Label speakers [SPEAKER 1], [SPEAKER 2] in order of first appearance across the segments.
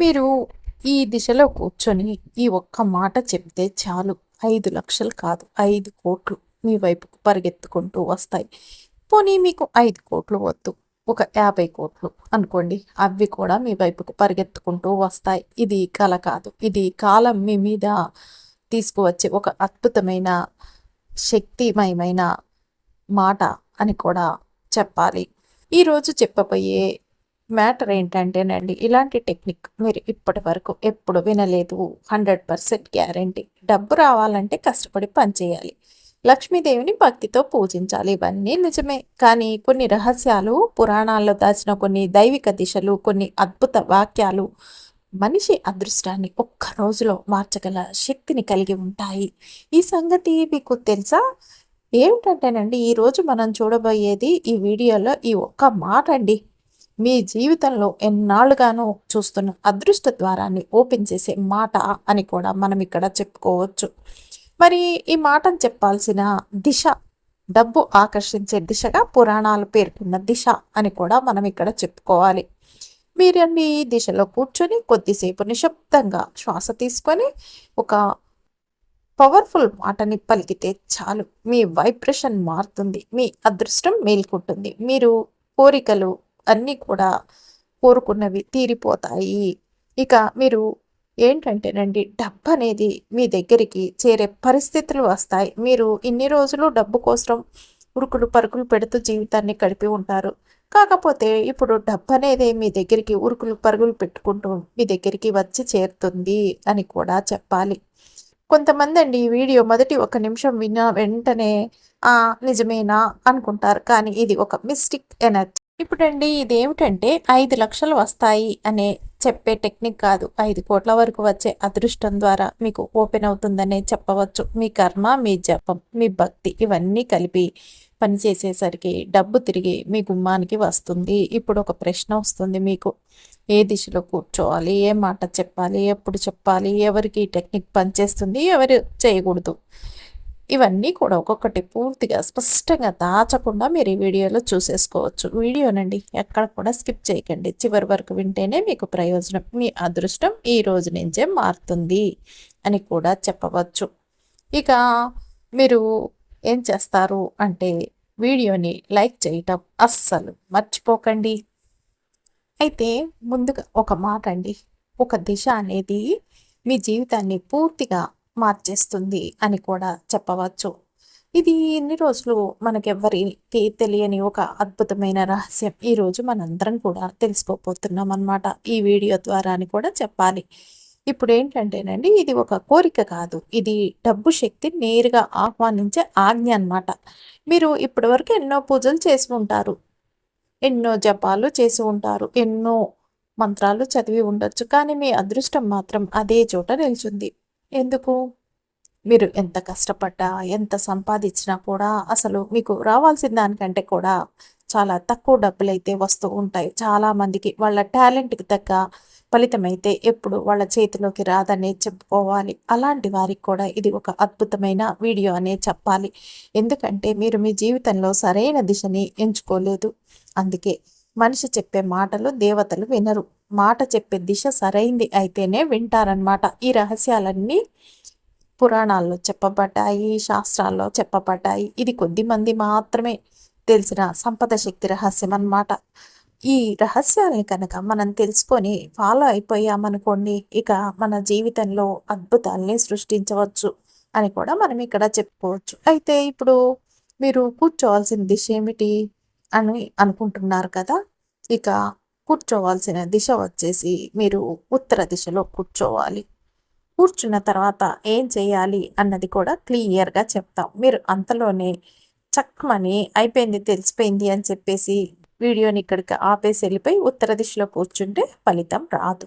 [SPEAKER 1] మీరు ఈ దిశలో కూర్చొని ఈ ఒక్క మాట చెప్తే చాలు. ఐదు లక్షలు కాదు ఐదు కోట్లు మీ వైపుకు పరిగెత్తుకుంటూ వస్తాయి. పోనీ మీకు ఐదు కోట్లు వద్దు ఒక యాభై కోట్లు అనుకోండి. అవి కూడా మీ వైపుకు పరిగెత్తుకుంటూ వస్తాయి. ఇది కల కాదు. ఇది కాలం మీ మీద తీసుకువచ్చే ఒక అద్భుతమైన శక్తిమయమైన మాట అని కూడా చెప్పాలి. ఈరోజు చెప్పబోయే మ్యాటర్ ఏంటంటేనండి ఇలాంటి టెక్నిక్ మీరు ఇప్పటి వరకు ఎప్పుడు వినలేదు. Hundred percent guarantee. డబ్బు రావాలంటే కష్టపడి పనిచేయాలి లక్ష్మీదేవిని భక్తితో పూజించాలి. ఇవన్నీ నిజమే. కానీ కొన్ని రహస్యాలు పురాణాల్లో దాచిన కొన్ని దైవిక దిశలు కొన్ని అద్భుత వాక్యాలు మనిషి అదృష్టాన్ని ఒక్క రోజులో మార్చగల శక్తిని కలిగి ఉంటాయి. ఈ సంగతి మీకు తెలుసా? ఏమిటంటేనండి ఈరోజు మనం చూడబోయేది ఈ వీడియోలో ఈ ఒక్క మాట అండి మీ జీవితంలో ఎన్నాళ్ళుగానో చూస్తున్న అదృష్ట ద్వారాన్ని ఓపెన్ చేసే మాట అని కూడా మనం ఇక్కడ చెప్పుకోవచ్చు. మరి ఈ మాటను చెప్పాల్సిన దిశ డబ్బు ఆకర్షించే దిశగా పురాణాలు పేర్కొన్న దిశ అని కూడా మనం ఇక్కడ చెప్పుకోవాలి. మీరన్నీ ఈ దిశలో కూర్చొని కొద్దిసేపు నిశ్శబ్దంగా శ్వాస తీసుకొని ఒక పవర్ఫుల్ మాటని పలికితే చాలు. మీ వైబ్రేషన్ మారుతుంది మీ అదృష్టం మేల్కొంటుంది. మీరు కోరికలు అన్నీ కూడా కోరుకున్నవి తీరిపోతాయి. ఇక మీరు ఏంటంటేనండి డబ్బు అనేది మీ దగ్గరికి చేరే పరిస్థితులు వస్తాయి. మీరు ఇన్ని రోజులు డబ్బు కోసం ఉరుకులు పరుకులు పెడుతూ జీవితాన్ని గడిపి ఉంటారు. కాకపోతే ఇప్పుడు డబ్బు అనేది మీ దగ్గరికి ఉరుకులు పరుగులు పెట్టుకుంటూ మీ దగ్గరికి వచ్చి చేరుతుంది అని కూడా చెప్పాలి. కొంతమంది అండి ఈ వీడియో మొదటి ఒక నిమిషం విన్న వెంటనే ఆ నిజమేనా? అనుకుంటారు. కానీ ఇది ఒక మిస్టిక్ ఎనర్జీ. ఇప్పుడండి ఇదేమిటంటే ఐదు లక్షలు వస్తాయి అనే చెప్పే టెక్నిక్ కాదు. ఐదు కోట్ల వరకు వచ్చే అదృష్టం ద్వారా మీకు ఓపెన్ అవుతుందనే చెప్పవచ్చు. మీ కర్మ మీ జపం మీ భక్తి ఇవన్నీ కలిపి పనిచేసేసరికి డబ్బు తిరిగి మీ గుమ్మానికి వస్తుంది. ఇప్పుడు ఒక ప్రశ్న వస్తుంది మీకు. ఏ దిశలో కూర్చోవాలి? ఏ మాట చెప్పాలి? ఎప్పుడు చెప్పాలి? ఎవరికి టెక్నిక్ పనిచేస్తుంది? ఎవరు చేయకూడదు? ఇవన్నీ కూడా ఒక్కొక్కటి పూర్తిగా స్పష్టంగా దాచకుండా మీరు ఈ వీడియోలో చూసేసుకోవచ్చు. వీడియోనండి ఎక్కడ కూడా స్కిప్ చేయకండి. చివరి వరకు వింటేనే మీకు ప్రయోజనం. మీ అదృష్టం ఈ రోజు నుంచే మారుతుంది అని కూడా చెప్పవచ్చు. ఇక మీరు ఏం చేస్తారు అంటే వీడియోని లైక్ చేయటం అస్సలు మర్చిపోకండి. అయితే ముందుగా ఒక మాట అండి. ఒక దిశ అనేది మీ జీవితాన్ని పూర్తిగా మార్చేస్తుంది అని కూడా చెప్పవచ్చు. ఇది ఎన్ని రోజులు మనకెవ్వరికి తెలియని ఒక అద్భుతమైన రహస్యం. ఈరోజు మనందరం కూడా తెలుసుకోపోతున్నాం అనమాట ఈ వీడియో ద్వారా అని కూడా చెప్పాలి. ఇప్పుడు ఏంటంటేనండి ఇది ఒక కోరిక కాదు. ఇది డబ్బు శక్తి నేరుగా ఆహ్వానించే ఆజ్ఞ అనమాట మీరు ఇప్పటివరకు ఎన్నో పూజలు చేసి ఉంటారు. ఎన్నో జపాలు చేసి ఉంటారు. ఎన్నో మంత్రాలు చదివి ఉండొచ్చు. కానీ మీ అదృష్టం మాత్రం అదే చోట నిలిచింది. ఎందుకు? మీరు ఎంత కష్టపడ్డా ఎంత సంపాదించినా కూడా అసలు మీకు రావాల్సిన దానికంటే కూడా చాలా తక్కువ డబ్బులు అయితే వస్తూ ఉంటాయి. చాలామందికి వాళ్ళ టాలెంట్కి తగ్గ ఫలితం అయితే ఎప్పుడు వాళ్ళ చేతిలోకి రాదనే చెప్పుకోవాలి. అలాంటి వారికి కూడా ఇది ఒక అద్భుతమైన వీడియో అనే చెప్పాలి. ఎందుకంటే మీరు మీ జీవితంలో సరైన దిశని ఎంచుకోలేదు. అందుకే మనిషి చెప్పే మాటలు దేవతలు వినరు. మాట చెప్పే దిశ సరైంది అయితేనే వింటారనమాట ఈ రహస్యాలన్నీ పురాణాల్లో చెప్పబడ్డాయి శాస్త్రాల్లో చెప్పబడ్డాయి. ఇది కొద్ది మంది మాత్రమే తెలిసిన సంపద శక్తి రహస్యం అన్నమాట ఈ రహస్యాలని కనుక మనం తెలుసుకొని ఫాలో అయిపోయామనుకోండి ఇక మన జీవితంలో అద్భుతాల్ని సృష్టించవచ్చు అని కూడా మనం ఇక్కడ చెప్పుకోవచ్చు. అయితే ఇప్పుడు మీరు కూర్చోవాల్సిన దిశ ఏమిటి? అని అనుకుంటున్నారు కదా. ఇక కూర్చోవాల్సిన దిశ వచ్చేసి మీరు ఉత్తర దిశలో కూర్చోవాలి. కూర్చున్న తర్వాత ఏం చేయాలి అన్నది కూడా క్లియర్గా చెప్తాం. మీరు అంతలోనే చక్కమని అయిపోయింది తెలిసిపోయింది అని చెప్పేసి వీడియోని ఇక్కడికి ఆపేసి వెళ్ళిపోయి ఉత్తర దిశలో కూర్చుంటే ఫలితం రాదు.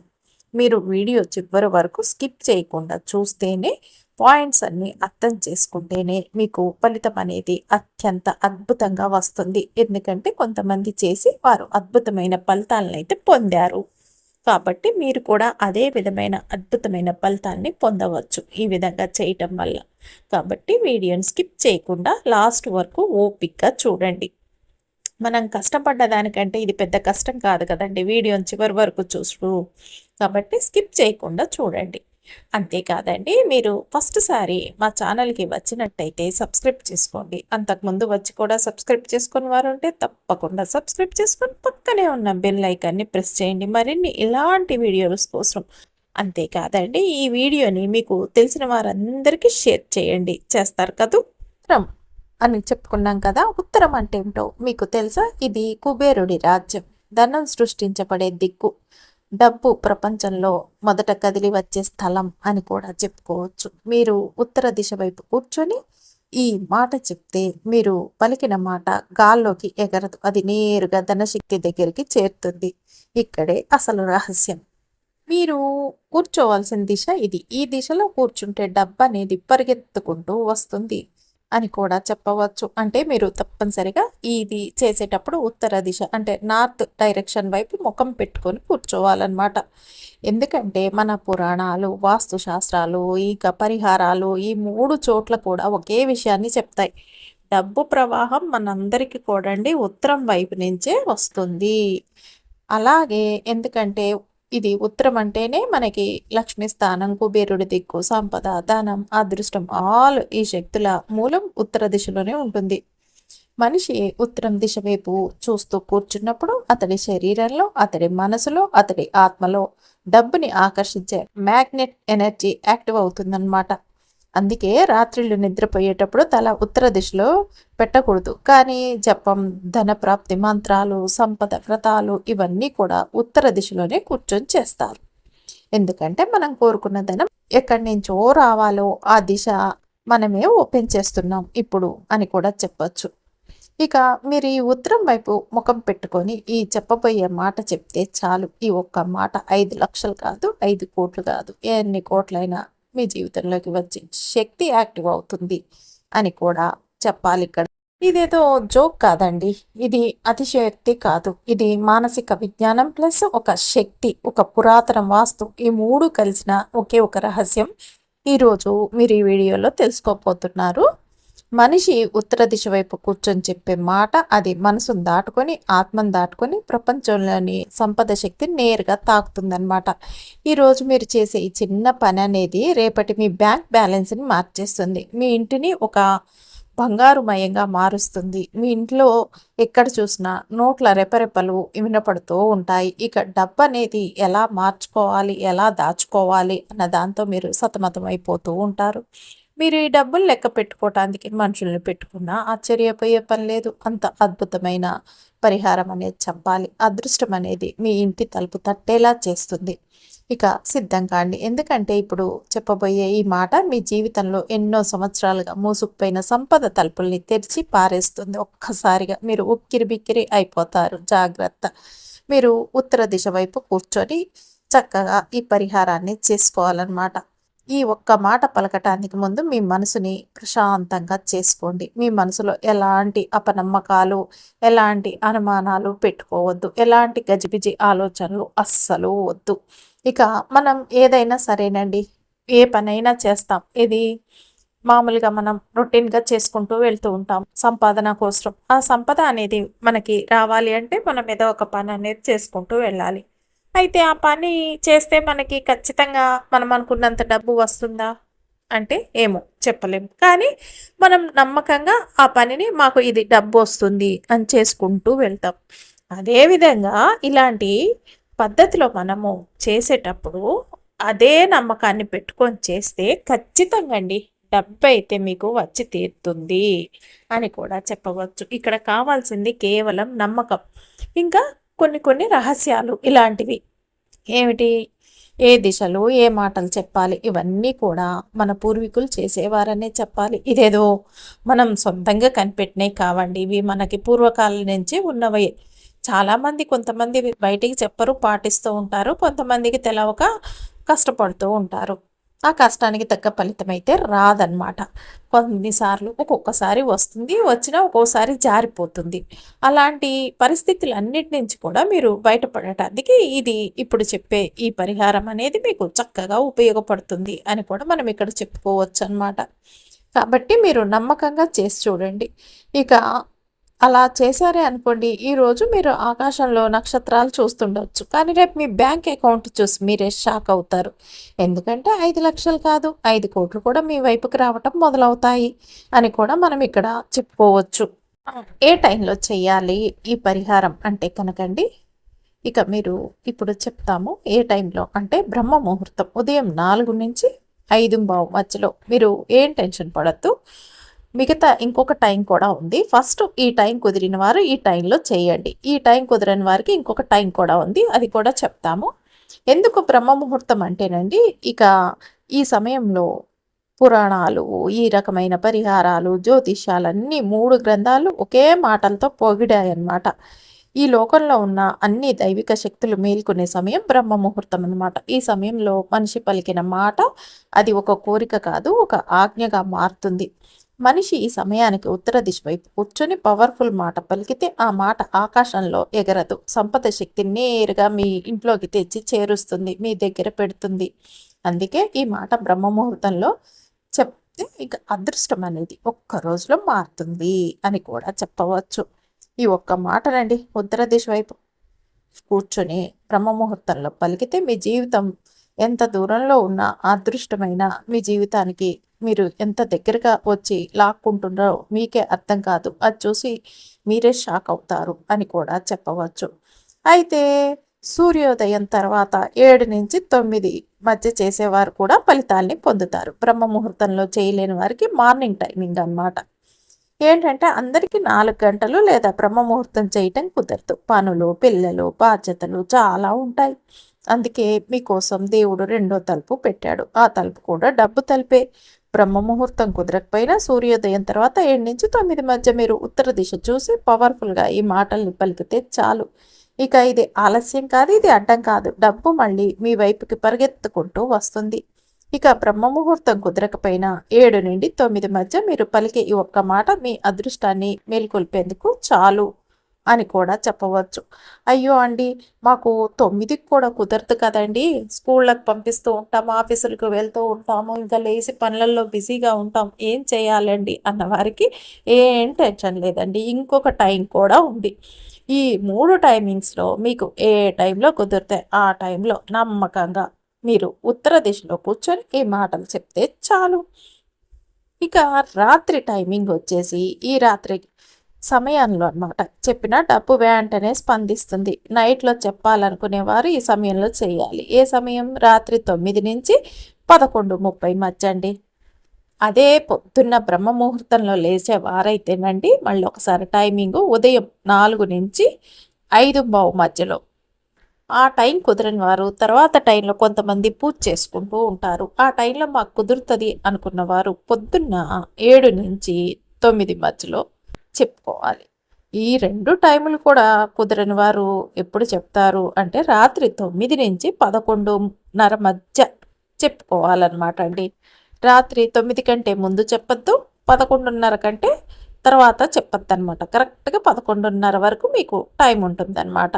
[SPEAKER 1] మీరు వీడియో చివరి వరకు స్కిప్ చేయకుండా చూస్తేనే పాయింట్స్ అన్ని అర్థం చేసుకుంటేనే మీకు ఫలితం అనేది అత్యంత అద్భుతంగా వస్తుంది. ఎందుకంటే కొంతమంది చేసి వారు అద్భుతమైన ఫలితాలను అయితే పొందారు. కాబట్టి మీరు కూడా అదే విధమైన అద్భుతమైన ఫలితాన్ని పొందవచ్చు ఈ విధంగా చేయటం వల్ల. కాబట్టి వీడియోని స్కిప్ చేయకుండా లాస్ట్ వరకు ఓపిక్గా చూడండి. మనం కష్టపడ్డ దానికంటే ఇది పెద్ద కష్టం కాదు కదండి. వీడియోని చివరి వరకు చూసు కాబట్టి స్కిప్ చేయకుండా చూడండి. అంతేకాదండి మీరు ఫస్ట్ సారి మా ఛానల్కి వచ్చినట్టయితే సబ్స్క్రైబ్ చేసుకోండి. అంతకుముందు వచ్చి కూడా సబ్స్క్రైబ్ చేసుకుని వారు ఉంటే తప్పకుండా సబ్స్క్రైబ్ చేసుకొని పక్కనే ఉన్న బెల్ ఐకాన్ని ప్రెస్ చేయండి. మరిన్ని ఇలాంటి వీడియోస్ కోసం అంతేకాదండి ఈ వీడియోని మీకు తెలిసిన వారందరికీ షేర్ చేయండి. చేస్తారు కదూ? ఉత్తరం అని చెప్పుకున్నాం కదా ఉత్తరం అంటే ఏమిటో మీకు తెలుసా? ఇది కుబేరుడి రాజ్యం. ధనం సృష్టించబడే దిక్కు. డబ్బు ప్రపంచంలో మొదట కదిలి వచ్చే స్థలం అని కూడా చెప్పుకోవచ్చు. మీరు ఉత్తర దిశ వైపు కూర్చొని ఈ మాట చెప్తే మీరు పలికిన మాట గాల్లోకి ఎగరదు. అది నేరుగా ధనశక్తి దగ్గరికి చేరుతుంది. ఇక్కడే అసలు రహస్యం. మీరు కూర్చోవలసిన దిశ ఇది. ఈ దిశలో కూర్చుంటే డబ్బు అనేది పరిగెత్తుకుంటూ వస్తుంది. అని కూడా చెప్పవచ్చు. అంటే మీరు తప్పనిసరిగా ఇది చేసేటప్పుడు ఉత్తర దిశ అంటే నార్త్ డైరెక్షన్ వైపు ముఖం పెట్టుకొని కూర్చోవాలన్నమాట. ఎందుకంటే మన పురాణాలు వాస్తుశాస్త్రాలు ఇక పరిహారాలు ఈ మూడు చోట్ల కూడా ఒకే విషయాన్ని చెప్తాయి. డబ్బు ప్రవాహం మనందరికీ కూడా ఉత్తరం వైపు నుంచే వస్తుంది. అలాగే ఎందుకంటే ఇది ఉత్తరం అంటేనే మనకి లక్ష్మీ స్థానం కుబేరుడి దిక్కు సంపద ధనం అదృష్టం. ఆల్ ఈ శక్తుల మూలం ఉత్తర దిశలోనే ఉంటుంది. మనిషి ఉత్తరం దిశ వైపు చూస్తూ కూర్చున్నప్పుడు అతడి శరీరంలో అతడి మనసులో అతడి ఆత్మలో డబ్బుని ఆకర్షించే మ్యాగ్నెట్ ఎనర్జీ యాక్టివ్ అవుతుందన్నమాట. అందుకే రాత్రిళ్ళు నిద్రపోయేటప్పుడు తల ఉత్తర దిశలో పెట్టకూడదు. కానీ జపం ధనప్రాప్తి మంత్రాలు సంపద వ్రతాలు ఇవన్నీ కూడా ఉత్తర దిశలోనే కూర్చొని చేస్తారు. ఎందుకంటే మనం కోరుకున్న ధనం ఎక్కడి నుంచో రావాలో ఆ దిశ మనమే ఓపెన్ చేస్తున్నాం ఇప్పుడు అని కూడా చెప్పచ్చు. ఇక మీరు ఈ ఉత్తరం వైపు ముఖం పెట్టుకొని ఈ చెప్పబోయే మాట చెప్తే చాలు. ఈ ఒక్క మాట ఐదు లక్షలు కాదు ఐదు కోట్లు కాదు ఎన్ని కోట్లైనా మీ జీవితంలోకి వచ్చి శక్తి యాక్టివ్ అవుతుంది అని కూడా చెప్పాలి ఇక్కడ. ఇదేదో జోక్ కాదండి. ఇది అతిశయోక్తి కాదు. ఇది మానసిక విజ్ఞానం ప్లస్ ఒక శక్తి ఒక పురాతన వాస్తు. ఈ మూడు కలిసిన ఒకే ఒక రహస్యం. ఈరోజు మీరు ఈ వీడియోలో తెలుసుకోపోతున్నారు మనిషి ఉత్తర దిశ వైపు కూర్చొని చెప్పే మాట అది మనసును దాటుకొని ఆత్మను దాటుకొని ప్రపంచంలోని సంపద శక్తి నేరుగా తాకుతుందనమాట ఈరోజు మీరు చేసే ఈ చిన్న పని అనేది రేపటి మీ బ్యాంక్ బ్యాలెన్స్ని మార్చేస్తుంది. మీ ఇంటిని ఒక బంగారుమయంగా మారుస్తుంది. మీ ఇంట్లో ఎక్కడ చూసినా నోట్ల రెపరెపలు వినపడుతూ ఉంటాయి. ఇక డబ్బు అనేది ఎలా మార్చుకోవాలి ఎలా దాచుకోవాలి అన్న దాంతో మీరు సతమతం అయిపోతూ ఉంటారు. మీరు ఈ డబ్బులు లెక్క పెట్టుకోవటానికి మనుషుల్ని పెట్టుకున్నా ఆశ్చర్యపోయే పని లేదు. అంత అద్భుతమైన పరిహారం అనేది చెప్పాలి అదృష్టం అనేది మీ ఇంటి తలుపు తట్టేలా చేస్తుంది. ఇక సిద్ధం కాండి ఎందుకంటే ఇప్పుడు చెప్పబోయే ఈ మాట మీ జీవితంలో ఎన్నో సంవత్సరాలుగా మూసుకుపోయిన సంపద తలుపుల్ని తెరిచి పారేస్తుంది. ఒక్కసారిగా మీరు ఉక్కిరి బిక్కిరి అయిపోతారు. జాగ్రత్త. మీరు ఉత్తర దిశ వైపు కూర్చొని చక్కగా ఈ పరిహారాన్ని చేసుకోవాలన్నమాట. ఈ ఒక్క మాట పలకటానికి ముందు మీ మనసుని ప్రశాంతంగా చేసుకోండి. మీ మనసులో ఎలాంటి అపనమ్మకాలు ఎలాంటి అనుమానాలు పెట్టుకోవద్దు. ఎలాంటి గజిబిజి ఆలోచనలు అస్సలు వద్దు. ఇక మనం ఏదైనా సరేనండి. ఏ పనైనా చేస్తాం. ఇది మామూలుగా మనం రొటీన్గా చేసుకుంటూ వెళ్తూ ఉంటాం. సంపాదన కోసం. ఆ సంపద అనేది మనకి రావాలి అంటే మనం ఏదో ఒక పని అనేది చేసుకుంటూ వెళ్ళాలి. అయితే ఆ పని చేస్తే మనకి ఖచ్చితంగా మనం అనుకున్నంత డబ్బు వస్తుందా? అంటే ఏమో చెప్పలేము. కానీ మనం నమ్మకంగా ఆ పనిని మాకు ఇది డబ్బు వస్తుంది అని చేసుకుంటూ వెళ్తాం. అదేవిధంగా ఇలాంటి పద్ధతిలో మనము చేసేటప్పుడు అదే నమ్మకాన్ని పెట్టుకొని చేస్తే ఖచ్చితంగా అండి డబ్బు అయితే మీకు వచ్చి తీరుతుంది అని కూడా చెప్పవచ్చు. ఇక్కడ కావాల్సింది కేవలం నమ్మకం. ఇంకా కొన్ని కొన్ని రహస్యాలు ఇలాంటివి. ఏమిటి? ఏ దిశలో ఏ మాటలు చెప్పాలి? ఇవన్నీ కూడా మన పూర్వీకులు చేసేవారనే చెప్పాలి. ఇదేదో మనం సొంతంగా కనిపెట్టినవి కావండి. ఇవి మనకి పూర్వకాలం నుంచి ఉన్నవి చాలామంది కొంతమంది బయటికి చెప్పరు పాటిస్తూ ఉంటారు. కొంతమందికి తెలవక కష్టపడుతూ ఉంటారు. ఆ కష్టానికి తగ్గ ఫలితం అయితే రాదనమాట కొన్నిసార్లు ఒక్కొక్కసారి వస్తుంది వచ్చినా ఒక్కోసారి జారిపోతుంది. అలాంటి పరిస్థితులు అన్నిటి నుంచి కూడా మీరు బయటపడటానికి ఇది ఇప్పుడు చెప్పే ఈ పరిహారం అనేది మీకు చక్కగా ఉపయోగపడుతుంది అని కూడా మనం ఇక్కడ చెప్పుకోవచ్చు అనమాట కాబట్టి మీరు నమ్మకంగా చేసి చూడండి. ఇక అలా చేశారే అనుకోండి ఈరోజు మీరు ఆకాశంలో నక్షత్రాలు చూస్తుండొచ్చు. కానీ రేపు మీ బ్యాంక్ అకౌంట్ చూసి మీరే షాక్ అవుతారు. ఎందుకంటే ఐదు లక్షలు కాదు ఐదు కోట్లు కూడా మీ వైపుకి రావటం మొదలవుతాయి అని కూడా మనం ఇక్కడ చెప్పుకోవచ్చు. ఏ టైంలో చేయాలి ఈ పరిహారం అంటే కనుకండి ఇక మీరు ఇప్పుడు చెప్తాము ఏ టైంలో అంటే బ్రహ్మ ముహూర్తం ఉదయం నాలుగు నుంచి ఐదు బావు మధ్యలో. మీరు ఏం టెన్షన్ పడద్దు మిగతా ఇంకొక టైం కూడా ఉంది. ఫస్ట్ ఈ టైం కుదిరిన వారు ఈ టైంలో చేయండి. ఈ టైం కుదిరని వారికి ఇంకొక టైం కూడా ఉంది. అది కూడా చెప్తాము. ఎందుకు బ్రహ్మ ముహూర్తం అంటేనండి ఇక ఈ సమయంలో పురాణాలు ఈ రకమైన పరిహారాలు జ్యోతిష్యాలన్నీ మూడు గ్రంథాలు ఒకే మాటలతో పొగిడాయన్నమాట. ఈ లోకంలో ఉన్న అన్ని దైవిక శక్తులు మేల్కొనే సమయం బ్రహ్మ ముహూర్తం అనమాట ఈ సమయంలో మనిషి పలికిన మాట అది ఒక కోరిక కాదు ఒక ఆజ్ఞగా మారుతుంది. మనిషి ఈ సమయానికి ఉత్తర దిశ వైపు కూర్చొని పవర్ఫుల్ మాట పలికితే ఆ మాట ఆకాశంలో ఎగరదు. సంపద శక్తి నేరుగా మీ ఇంట్లోకి తెచ్చి చేరుస్తుంది మీ దగ్గర పెడుతుంది. అందుకే ఈ మాట బ్రహ్మ ముహూర్తంలో చెప్తే ఇక అదృష్టం అనేది ఒక్క రోజులో మారుతుంది అని కూడా చెప్పవచ్చు. ఈ ఒక్క మాటనండి ఉత్తర దిశ వైపు. కూర్చొని బ్రహ్మ ముహూర్తంలో పలికితే మీ జీవితం ఎంత దూరంలో ఉన్న అదృష్టమైన మీ జీవితానికి మీరు ఎంత దగ్గరగా వచ్చి లాక్కుంటున్నారో మీకే అర్థం కాదు. అది చూసి మీరే షాక్ అవుతారు అని కూడా చెప్పవచ్చు. అయితే సూర్యోదయం తర్వాత ఏడు నుంచి తొమ్మిది మధ్య చేసేవారు కూడా ఫలితాల్ని పొందుతారు. బ్రహ్మ ముహూర్తంలో చేయలేని వారికి మార్నింగ్ టైమింగ్ అనమాట ఏంటంటే అందరికీ నాలుగు గంటలు లేదా బ్రహ్మ ముహూర్తం చేయటం కుదరదు. పనులు పిల్లలు బాధ్యతలు చాలా ఉంటాయి. అందుకే మీకోసం దేవుడు రెండో తలుపు పెట్టాడు. ఆ తలుపు కూడా డబ్బు తలుపే. బ్రహ్మ ముహూర్తం కుదరకపోయినా సూర్యోదయం తర్వాత ఏడు నుంచి తొమ్మిది మధ్య మీరు ఉత్తర దిశ చూసి పవర్ఫుల్గా ఈ మాటల్ని పలికితే చాలు. ఇక ఇది ఆలస్యం కాదు ఇది అడ్డం కాదు. డబ్బు మళ్ళీ మీ వైపుకి పరిగెత్తుకుంటూ వస్తుంది. ఇక బ్రహ్మ ముహూర్తం కుదరకపోయినా ఏడు నుండి తొమ్మిది మధ్య మీరు పలికే ఈ ఒక్క మాట మీ అదృష్టాన్ని మేల్కొల్పేందుకు చాలు. అని కూడా చెప్పవచ్చు. అయ్యో అండి మాకు తొమ్మిదికి కూడా కుదరదు కదండి. స్కూళ్ళకి పంపిస్తూ ఉంటాము ఆఫీసులకు వెళ్తూ ఉంటాము ఇంకా లేచి పనులలో బిజీగా ఉంటాం. ఏం చేయాలండి? అన్నవారికి ఏం టెన్షన్ లేదండి. ఇంకొక టైం కూడా ఉంది. ఈ మూడు టైమింగ్స్లో మీకు ఏ టైంలో కుదిరితే ఆ టైంలో నమ్మకంగా మీరు ఉత్తర దిశలో కూర్చొని ఈ మాటలు చెప్తే చాలు. ఇక రాత్రి టైమింగ్ వచ్చేసి ఈ రాత్రి సమయంలో అనమాట చెప్పిన డబ్బు వెంటనే స్పందిస్తుంది. నైట్లో చెప్పాలనుకునేవారు ఈ సమయంలో చేయాలి. ఏ సమయం? రాత్రి తొమ్మిది నుంచి పదకొండు ముప్పై మధ్య అండి. అదే పొద్దున్న బ్రహ్మ ముహూర్తంలో లేచేవారైతేనండి మళ్ళీ ఒకసారి టైమింగ్ ఉదయం నాలుగు నుంచి ఐదు బావు మధ్యలో. ఆ టైం కుదరని వారు తర్వాత టైంలో కొంతమంది పూజ చేసుకుంటూ ఉంటారు. ఆ టైంలో మాకు కుదురుతుంది అనుకున్న వారు పొద్దున్న ఏడు నుంచి తొమ్మిది మధ్యలో చెప్పుకోవాలి. ఈ రెండు టైములు కూడా కుదరని వారు ఎప్పుడు చెప్తారు అంటే రాత్రి తొమ్మిది నుంచి పదకొండున్నర మధ్య చెప్పుకోవాలన్నమాట అండి. రాత్రి తొమ్మిది కంటే ముందు చెప్పొద్దు పదకొండున్నర కంటే తర్వాత చెప్పొద్దు అనమాట కరెక్ట్గా పదకొండున్నర వరకు మీకు టైం ఉంటుందన్నమాట.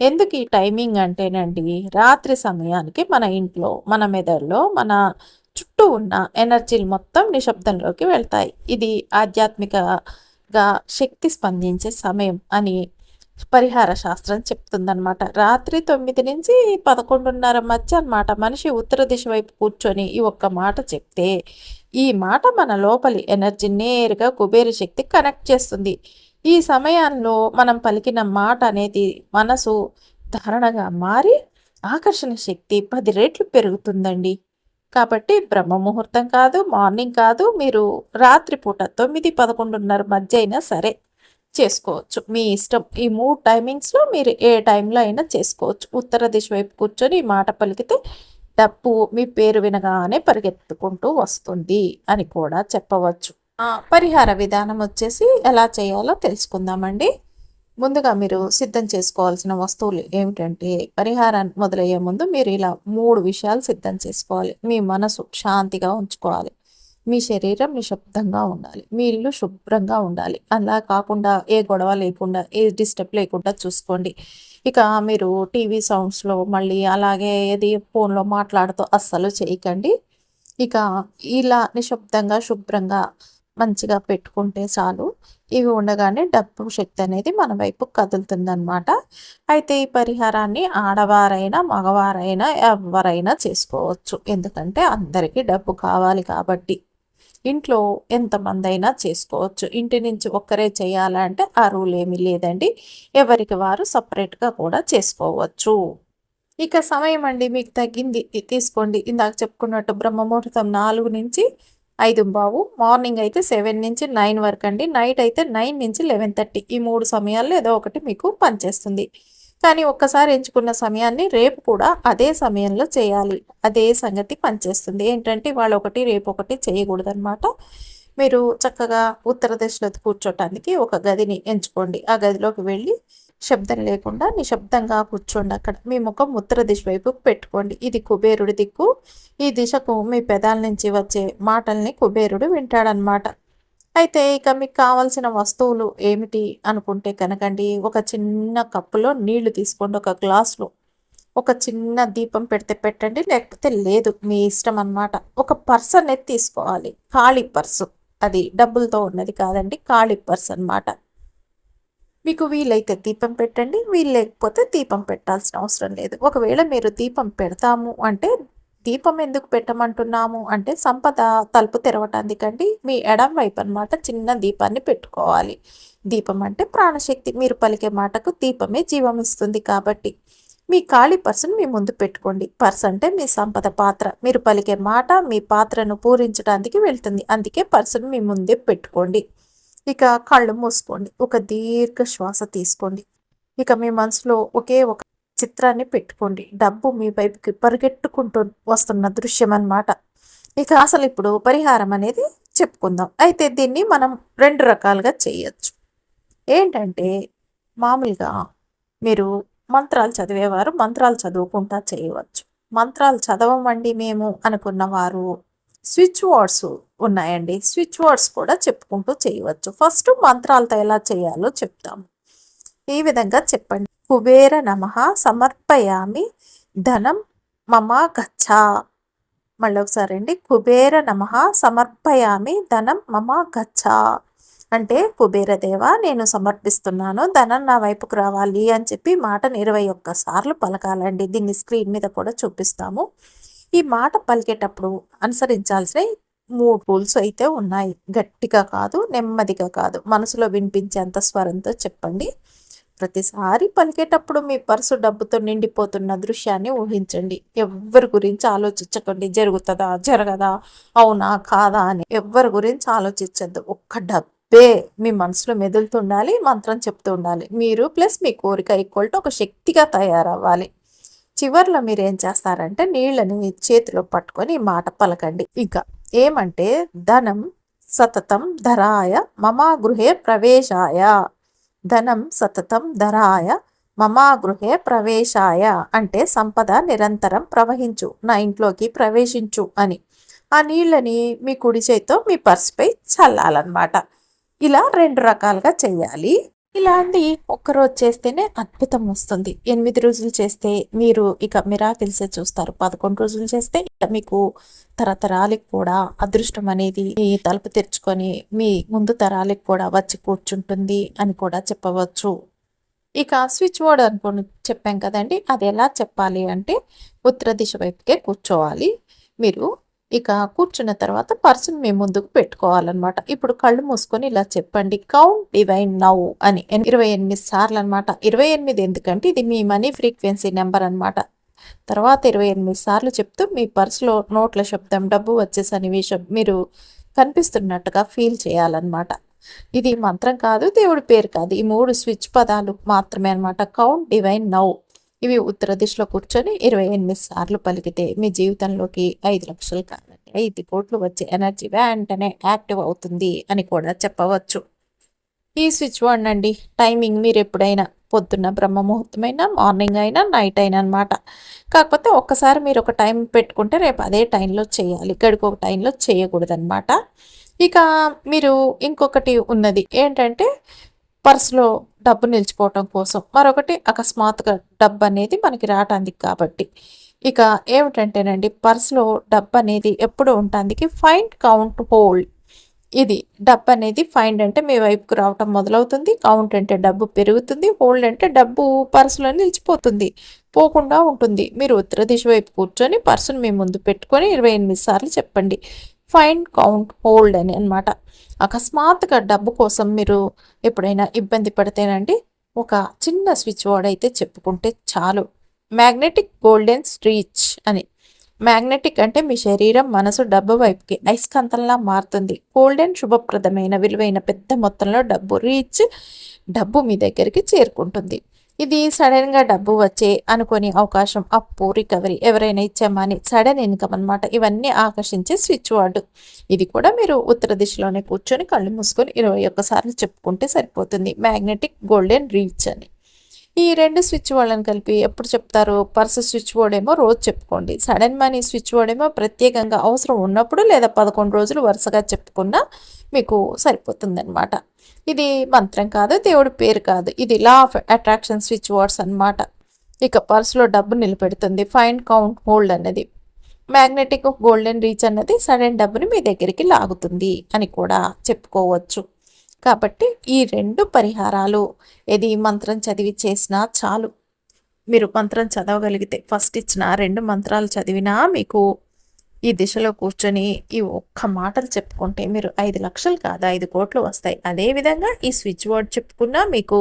[SPEAKER 1] ఎందుకు ఈ టైమింగ్ అంటేనండి రాత్రి సమయానికి మన ఇంట్లో మన మెదడులో మన చుట్టూ ఉన్న ఎనర్జీలు మొత్తం నిశ్శబ్దంలోకి వెళ్తాయి. ఇది ఆధ్యాత్మిక గా శక్తి స్పందించే సమయం అని పరిహార శాస్త్రం చెప్తుందనమాట రాత్రి తొమ్మిది నుంచి పదకొండున్నర మధ్య అనమాట మనిషి ఉత్తర దిశ వైపు కూర్చొని ఈ ఒక్క మాట చెప్తే ఈ మాట మన లోపలి ఎనర్జీ నేరుగా కుబేర శక్తి కనెక్ట్ చేస్తుంది. ఈ సమయంలో మనం పలికిన మాట అనేది మనసు ధారణగా మారి ఆకర్షణ శక్తి పది రెట్లు పెరుగుతుందండి. కాబట్టి బ్రహ్మ ముహూర్తం కాదు మార్నింగ్ కాదు మీరు రాత్రిపూట తొమ్మిది పదకొండున్నర మధ్య అయినా సరే చేసుకోవచ్చు. మీ ఇష్టం. ఈ మూడు టైమింగ్స్లో మీరు ఏ టైంలో అయినా చేసుకోవచ్చు. ఉత్తర దిశ వైపు కూర్చొని ఈ మాట పలికితే డబ్బు మీ పేరు వినగానే పరిగెత్తుకుంటూ వస్తుంది అని కూడా చెప్పవచ్చు. పరిహార విధానం వచ్చేసి ఎలా చేయాలో తెలుసుకుందామండి. ముందుగా మీరు సిద్ధం చేసుకోవాల్సిన వస్తువులు ఏమిటంటే పరిహారాన్ని మొదలయ్యే ముందు మీరు ఇలా మూడు విషయాలు సిద్ధం చేసుకోవాలి. మీ మనసు శాంతిగా ఉంచుకోవాలి. మీ శరీరం నిశ్శబ్దంగా ఉండాలి. మీ ఇల్లు శుభ్రంగా ఉండాలి. అలా కాకుండా ఏ గొడవ లేకుండా ఏ డిస్టర్బ్ లేకుండా చూసుకోండి. ఇక మీరు టీవీ సౌండ్స్లో మళ్ళీ అలాగే ఏది ఫోన్లో మాట్లాడుతూ అస్సలు చేయకండి. ఇక ఇలా నిశ్శబ్దంగా శుభ్రంగా మంచిగా పెట్టుకుంటే చాలు. ఇవి ఉండగానే డబ్బు శక్తి అనేది మన వైపు కదులుతుందనమాట అయితే ఈ పరిహారాన్ని ఆడవారైనా మగవారైనా ఎవరైనా చేసుకోవచ్చు. ఎందుకంటే అందరికీ డబ్బు కావాలి కాబట్టి. ఇంట్లో ఎంతమంది అయినా చేసుకోవచ్చు. ఇంటి నుంచి ఒక్కరే చేయాలంటే ఆ రూల్ ఏమీ లేదండి. ఎవరికి వారు సపరేట్గా కూడా చేసుకోవచ్చు. ఇక సమయం అండి మీకు తగ్గింది. తీసుకోండి. ఇందాక చెప్పుకున్నట్టు బ్రహ్మముహూర్తం నాలుగు నుంచి ఐదు బావు. మార్నింగ్ అయితే సెవెన్ నుంచి నైన్ వరకు అండి. నైట్ అయితే నైన్ నుంచి లెవెన్ థర్టీ. ఈ మూడు సమయాల్లో ఏదో ఒకటి మీకు పనిచేస్తుంది. కానీ ఒక్కసారి ఎంచుకున్న సమయాన్ని రేపు కూడా అదే సమయంలో చేయాలి. అదే సంగతి పనిచేస్తుంది. ఏంటంటే వాళ్ళు ఒకటి రేపు ఒకటి చేయకూడదనమాట మీరు చక్కగా ఉత్తర దిశలో కూర్చోటానికి ఒక గదిని ఎంచుకోండి. ఆ గదిలోకి వెళ్ళి శబ్దం లేకుండా నిశ్శబ్దంగా కూర్చోండి అక్కడ. మీ ముఖం ఉత్తర దిశ వైపు పెట్టుకోండి. ఇది కుబేరుడి దిక్కు. ఈ దిశకు మీ పెదాల నుంచి వచ్చే మాటల్ని కుబేరుడు వింటాడనమాట అయితే ఇక మీకు కావాల్సిన వస్తువులు ఏమిటి అనుకుంటే కనకండి. ఒక చిన్న కప్పులో నీళ్ళు తీసుకోండి. ఒక గ్లాస్లో ఒక చిన్న దీపం పెడితే పెట్టండి. లేకపోతే లేదు మీ ఇష్టం అనమాట ఒక పర్స్ అనేది తీసుకోవాలి. ఖాళీ పర్సు. అది డబ్బులతో ఉన్నది కాదండి ఖాళీ పర్స్ అనమాట మీకు వీలైతే దీపం పెట్టండి వీలు లేకపోతే దీపం పెట్టాల్సిన అవసరం లేదు. ఒకవేళ మీరు దీపం పెడతాము అంటే దీపం ఎందుకు పెట్టమంటున్నాము అంటే సంపద తలుపు తెరవటానికండి మీ ఎడం వైపు అనమాట చిన్న దీపాన్ని పెట్టుకోవాలి. దీపం అంటే ప్రాణశక్తి. మీరు పలికే మాటకు దీపమే జీవం ఇస్తుంది కాబట్టి మీ ఖాళీ పర్సన్ మీ ముందు పెట్టుకోండి. పర్స్ అంటే మీ సంపద పాత్ర. మీరు పలికే మాట మీ పాత్రను పూరించడానికి వెళ్తుంది. అందుకే పర్సన్ మీ ముందే పెట్టుకోండి. ఇక కళ్ళు మూసుకోండి. ఒక దీర్ఘ శ్వాస తీసుకోండి. ఇక మీ మనసులో ఒకే ఒక చిత్రాన్ని పెట్టుకోండి. డబ్బు మీ వైపుకి పరిగెట్టుకుంటూ వస్తున్న దృశ్యం అన్నమాట ఇక అసలు ఇప్పుడు పరిహారం అనేది చెప్పుకుందాం. అయితే దీన్ని మనం రెండు రకాలుగా చేయొచ్చు. ఏంటంటే మామూలుగా మీరు మంత్రాలు చదివేవారు మంత్రాలు చదువుకుంటా చేయవచ్చు. మంత్రాలు చదవమండి మేము అనుకున్న వారు స్విచ్ వర్డ్స్ ఉన్నాయండి. స్విచ్ వర్డ్స్ కూడా చెప్పుకుంటూ చేయవచ్చు. ఫస్ట్ మంత్రాలతో ఎలా చేయాలో చెప్తాము ఈ విధంగా చెప్పండి. కుబేర నమ సమర్పయామి ధనం మమ గచ్చ. మళ్ళీ ఒకసారి అండి. కుబేర నమ సమర్పయామి ధనం మమ గచ్చ. అంటే కుబేరదేవ నేను సమర్పిస్తున్నాను. ధనం నా వైపుకు రావాలి అని చెప్పి మాటను ఇరవై ఒక్కసార్లు పలకాలండి. దీన్ని స్క్రీన్ మీద కూడా చూపిస్తాము. ఈ మాట పలికేటప్పుడు అనుసరించాల్సిన మూడు రూల్స్ అయితే ఉన్నాయి. గట్టిగా కాదు నెమ్మదిగా కాదు. మనసులో వినిపించేంత స్వరంతో చెప్పండి. ప్రతిసారి పలికేటప్పుడు మీ పర్సు డబ్బుతో నిండిపోతున్న దృశ్యాన్ని ఊహించండి. ఎవరి గురించి ఆలోచించకండి. జరుగుతుందా? జరగదా? అవునా? కాదా? అని ఎవరి గురించి ఆలోచించద్దు. ఒక్క డబ్బే మీ మనసులో మెదులుతుండాలి మంత్రం చెప్తూ ఉండాలి. మీరు ప్లస్ మీ కోరిక ఈక్వల్ టు ఒక శక్తిగా తయారవ్వాలి. చివర్లో మీరు ఏం చేస్తారంటే నీళ్ళని చేతిలో పట్టుకొని మాట పలకండి. ఇంకా ఏమంటే ధనం సతతం ధరాయ మమా గృహే ప్రవేశాయ. ధనం సతతం ధరాయ మమా గృహే ప్రవేశాయ. అంటే సంపద నిరంతరం ప్రవహించు నా ఇంట్లోకి ప్రవేశించు అని. ఆ నీళ్ళని మీ కుడి చేతితో మీ పర్సుపై చల్లాలన్నమాట. ఇలా రెండు రకాలుగా చేయాలి. ఇలాంటి ఒక్కరోజు చేస్తేనే అద్భుతం వస్తుంది. ఎనిమిది రోజులు చేస్తే మీరు ఇక మిరాకిల్సే చూస్తారు. పదకొండు రోజులు చేస్తే ఇక మీకు తరతరాలకు కూడా అదృష్టం అనేది మీ తలుపు తెరుచుకొని మీ ముందు తరాలకు కూడా వచ్చి కూర్చుంటుంది అని కూడా చెప్పవచ్చు. ఇక స్విచ్ బోర్డ్ అనుకుని చెప్పాం కదండి. అది ఎలా చెప్పాలి అంటే ఉత్తర దిశ వైపుకే కూర్చోవాలి. మీరు ఇక కూర్చున్న తర్వాత పర్సన్ మీ ముందుకు పెట్టుకోవాలన్నమాట. ఇప్పుడు కళ్ళు మూసుకొని ఇలా చెప్పండి. కౌంట్ డివైన్ నౌ అని. ఇరవై ఎనిమిది సార్లు అనమాట ఇరవై ఎనిమిది ఎందుకంటే ఇది మీ మనీ ఫ్రీక్వెన్సీ నెంబర్ అనమాట తర్వాత ఇరవై ఎనిమిది సార్లు చెప్తూ మీ పర్సులో నోట్ల శబ్దం డబ్బు వచ్చే సన్నివేశం మీరు కనిపిస్తున్నట్టుగా ఫీల్ చేయాలన్నమాట. ఇది మంత్రం కాదు దేవుడి పేరు కాదు. ఈ మూడు స్విచ్ పదాలు మాత్రమే అనమాట కౌంట్ డివైన్ నౌ ఇవి ఉత్తర దిశలో కూర్చొని ఇరవై ఎనిమిది సార్లు పలికితే మీ జీవితంలోకి ఐదు లక్షలు కాదండి. ఐదు కోట్లు వచ్చే ఎనర్జీ వెంటనే యాక్టివ్ అవుతుంది అని కూడా చెప్పవచ్చు. ఈ స్విచ్ బోర్డ్ అండి. టైమింగ్ మీరు ఎప్పుడైనా పొద్దున్న బ్రహ్మ ముహూర్తమైనా మార్నింగ్ అయినా నైట్ అయినా అనమాట కాకపోతే ఒక్కసారి మీరు ఒక టైం పెట్టుకుంటే రేపు అదే టైంలో చేయాలి. ఇక్కడికి ఒక టైంలో చేయకూడదనమాట ఇక మీరు ఇంకొకటి ఉన్నది ఏంటంటే పర్సులో డబ్బు నిలిచిపోవటం కోసం. మరొకటి అకస్మాత్తుగా డబ్బు అనేది మనకి రావటానికి కాబట్టి. ఇక ఏమిటంటేనండి పర్సులో డబ్బు అనేది ఎప్పుడు ఉండటానికి ఫైండ్ కౌంట్ హోల్డ్. ఇది డబ్బు అనేది ఫైండ్ అంటే మీ వైపుకు రావటం మొదలవుతుంది. కౌంట్ అంటే డబ్బు పెరుగుతుంది. హోల్డ్ అంటే డబ్బు పర్సులో నిలిచిపోతుంది. పోకుండా ఉంటుంది. మీరు ఉత్తర దిశ వైపు కూర్చొని పర్సును మీ ముందు పెట్టుకొని ఇరవై ఎనిమిది సార్లు చెప్పండి. ఫైండ్ కౌంట్ హోల్డ్ అని అనమాట అకస్మాత్తుగా డబ్బు కోసం మీరు ఎప్పుడైనా ఇబ్బంది పడితేనండి ఒక చిన్న స్విచ్ బోర్డ్ అయితే చెప్పుకుంటే చాలు. మ్యాగ్నెటిక్ గోల్డెన్ రీచ్ అని. మ్యాగ్నెటిక్ అంటే మీ శరీరం మనసు డబ్బు వైపుకి అయస్కాంతంలా మారుతుంది. గోల్డెన్ శుభప్రదమైన విలువైన పెద్ద మొత్తంలో డబ్బు రీచ్ డబ్బు మీ దగ్గరికి చేరుకుంటుంది. ఇది సడన్గా డబ్బు వచ్చే అనుకోని అవకాశం అప్పు రికవరీ ఎవరైనా ఇచ్చామని సడన్ ఇన్కమ్ అనమాట ఇవన్నీ ఆకర్షించే స్విచ్ వర్డ్. ఇది కూడా మీరు ఉత్తర దిశలోనే కూర్చొని కళ్ళు మూసుకొని ఇరవై ఒక్కసార్లు చెప్పుకుంటే సరిపోతుంది. మ్యాగ్నెటిక్ గోల్డెన్ రీచ్ అని. ఈ రెండు స్విచ్ బోర్డులను కలిపి ఎప్పుడు చెప్తారు? పర్స్ స్విచ్ బోర్డ్ ఏమో రోజు చెప్పుకోండి. సడన్ మనీ స్విచ్ బోర్డ్ ఏమో ప్రత్యేకంగా అవసరం ఉన్నప్పుడు లేదా పదకొండు రోజులు వరుసగా చెప్పుకున్నా మీకు సరిపోతుందన్నమాట. ఇది మంత్రం కాదు దేవుడి పేరు కాదు. ఇది law of attraction switch boards అనమాట ఇక పర్సులో డబ్బు నిలబెడుతుంది. ఫైన్ కౌంట్ హోల్డ్ అన్నది. మ్యాగ్నెటిక్ గోల్డెన్ రీచ్ అన్నది సడన్ డబ్బుని మీ దగ్గరికి లాగుతుంది అని కూడా చెప్పుకోవచ్చు. కాబట్టి ఈ రెండు పరిహారాలు ఏది మంత్రం చదివి చేసినా చాలు. మీరు మంత్రం చదవగలిగితే ఫస్ట్ ఇచ్చిన రెండు మంత్రాలు చదివినా మీకు ఈ దిశలో కూర్చొని ఈ ఒక్క మాటలు చెప్పుకుంటే మీరు ఐదు లక్షలు కాదు ఐదు కోట్లు వస్తాయి. అదేవిధంగా ఈ స్విచ్ బోర్డ్ చెప్పుకున్నా మీకు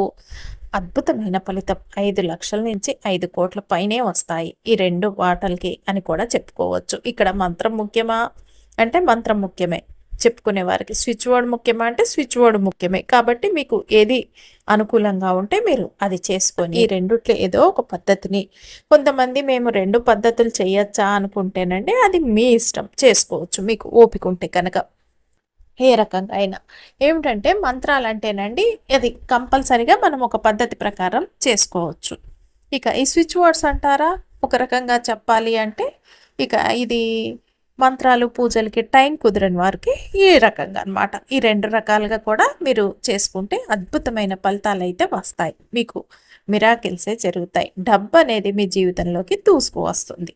[SPEAKER 1] అద్భుతమైన ఫలితం. ఐదు లక్షల నుంచి ఐదు కోట్ల పైనే వస్తాయి ఈ రెండు వాటలకి అని కూడా చెప్పుకోవచ్చు. ఇక్కడ మంత్రం ముఖ్యమా? అంటే మంత్రం ముఖ్యమే. చెప్పుకునే వారికి. స్విచ్ బోర్డ్ ముఖ్యమా అంటే స్విచ్ బోర్డ్ ముఖ్యమే. కాబట్టి మీకు ఏది అనుకూలంగా ఉంటే మీరు అది చేసుకొని ఈ రెండుట్లో ఏదో ఒక పద్ధతిని కొంతమంది మేము రెండు పద్ధతులు చేయొచ్చా అనుకుంటేనండి అది మీ ఇష్టం చేసుకోవచ్చు. మీకు ఓపిక ఉంటే కనుక. ఏ రకంగా అయినా. ఏమిటంటే మంత్రాలు అంటేనండి అది కంపల్సరిగా మనం ఒక పద్ధతి ప్రకారం చేసుకోవచ్చు. ఇక ఈ స్విచ్ వర్డ్స్ అంటారా? ఒక రకంగా చెప్పాలి అంటే ఇక ఇది మంత్రాలు పూజలకి టైం కుదరని వారికి ఈ రకంగా అనమాట ఈ రెండు రకాలుగా కూడా మీరు చేసుకుంటే అద్భుతమైన ఫలితాలు అయితే వస్తాయి. మీకు మిరాకిల్సే జరుగుతాయి. డబ్బు అనేది మీ జీవితంలోకి దూసుకు వస్తుంది